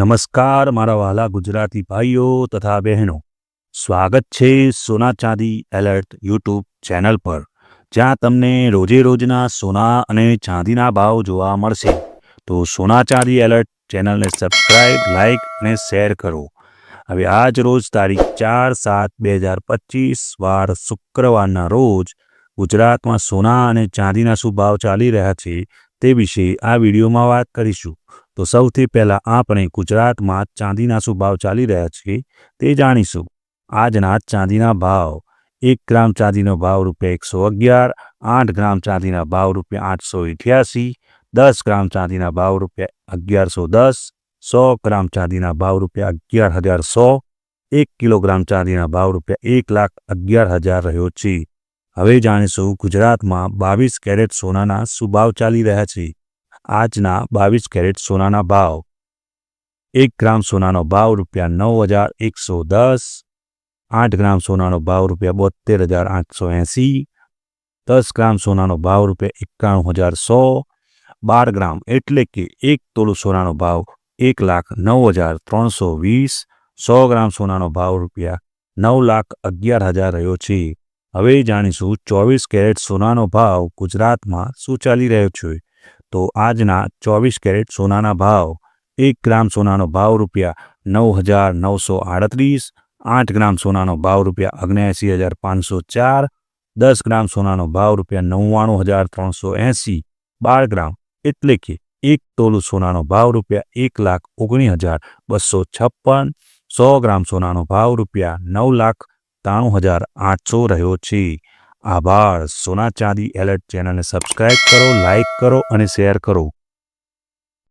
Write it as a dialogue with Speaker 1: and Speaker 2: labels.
Speaker 1: નમસ્કાર મારા વહાલા ગુજરાતી ભાઈઓ તથા બહેનો. સ્વાગત છે સોના ચાંદી એલર્ટ યુટ્યુબ ચેનલ પર, જ્યાં તમને રોજે રોજના સોના અને ચાંદીના ભાવ જોવા મળશે. તો સોના ચાંદી એલર્ટ ચેનલને સબસ્ક્રાઇબ, લાઇક અને શેર કરો. હવે આજ રોજ તારીખ ચાર સાત બે હજાર પચીસ, વાર શુક્રવારના રોજ ગુજરાતમાં સોના અને ચાંદીના શું ભાવ ચાલી રહ્યા છે તે વિશે આ વિડીયોમાં વાત કરીશું. તો સૌથી પહેલાં આપણે ગુજરાતમાં ચાંદીના શું ભાવ ચાલી રહ્યા છે તે જાણીશું. આજના ચાંદીના ભાવ એક ગ્રામ ચાંદીનો ભાવ રૂપિયા એકસો અગિયાર, આઠ ગ્રામ ચાંદીના ભાવ રૂપિયા આઠસો અઠ્યાસી, દસ ગ્રામ ચાંદીના ભાવ રૂપિયા અગિયારસો દસ, સો ગ્રામ ચાંદીના ભાવ રૂપિયા અગિયાર હજાર સો, એક કિલોગ્રામ ચાંદીના ભાવ રૂપિયા એક લાખ અગિયાર હજાર રહ્યો છે. હવે જાણીશું ગુજરાતમાં બાવીસ કેરેટ સોનાના શું ભાવ ચાલી રહ્યા છે. આજના બાવીસ કેરેટ સોનાના ભાવ. એક ગ્રામ સોનાનો ભાવ રૂપિયા નવ હજાર એકસો દસ, આઠ ગ્રામ સોનાનો ભાવ રૂપિયા બોતેર હજાર આઠસો એંસી, દસ ગ્રામ સોનાનો ભાવ રૂપિયા એકાણું હજાર સો, બાર ગ્રામ એટલે કે એક તોલું સોનાનો ભાવ એક લાખ નવ હજાર ત્રણસો વીસ, સો ગ્રામ સોનાનો ભાવ રૂપિયા નવ લાખ અગિયાર હજાર રહ્યો છે. હવે જાણીશું ચોવીસ કેરેટ સોનાનો ભાવ ગુજરાતમાં શું ચાલી રહ્યો છે. તો આજના ચોવીસ કેરેટ સોનાના ભાવ, એક ગ્રામ સોનાનો ભાવ રૂપિયા નવ હજાર નવસો આડત્રીસ, આઠ ગ્રામ સોનાનો ભાવ રૂપિયા અગ્નેસી હજાર પાંચસો ચાર, દસ ગ્રામ સોનાનો ભાવ રૂપિયા નવ્વાણું હજાર ત્રણસો એંસી બાર ગ્રામ એટલે કે એક તોલું સોનાનો ભાવ રૂપિયા એક લાખ ઓગણીસ હજાર બસો છપ્પન, સો ગ્રામ સોનાનો ભાવ રૂપિયા નવ લાખ ત્રાણું હજાર આઠસો રહ્યો છે. આભાર. સોના ચાંદી એલર્ટ ચેનલને સબસ્ક્રાઇબ કરો લાઇક કરો અને શેર કરો.